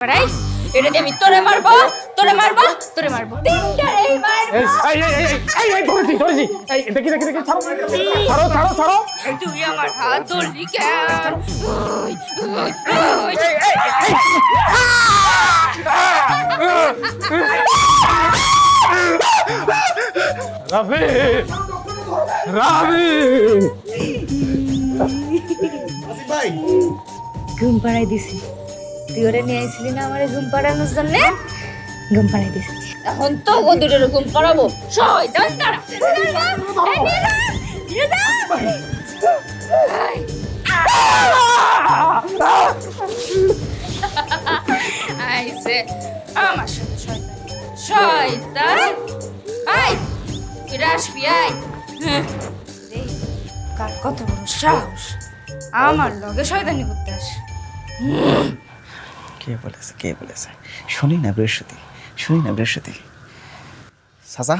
এই এটা দিয়ে আমি তোরে মারবো তোরে মারবো তোরে মারবো। তিনটারেই মারবো। এই এই এই এই এই এই ধরেছি ধরেছি এই দেখি দেখি দেখি ছাড়ো ছাড়ো ছাড়ো ছাড়ো। তুই আমার হাত ধরলি কেন ওই, ওই, ওই। রাফি রাফি ঘুম পাড়াই দিছি। তুই ওরে নিয়ে আইছিলি না আমারে ঘুম পাড়ানোর জন্য? ঘুম পাড়াই দিছি। এখন তো ও দুটোর ঘুম পাড়াবো। শয়তান আমার আই আই। কত বড় সাহস। আমার লগে শয়তানি করতে আসে। কে বলেছে কে বলেছে? শুনি না বৃহস্পতি শুনি না বৃহস্পতি। চাচা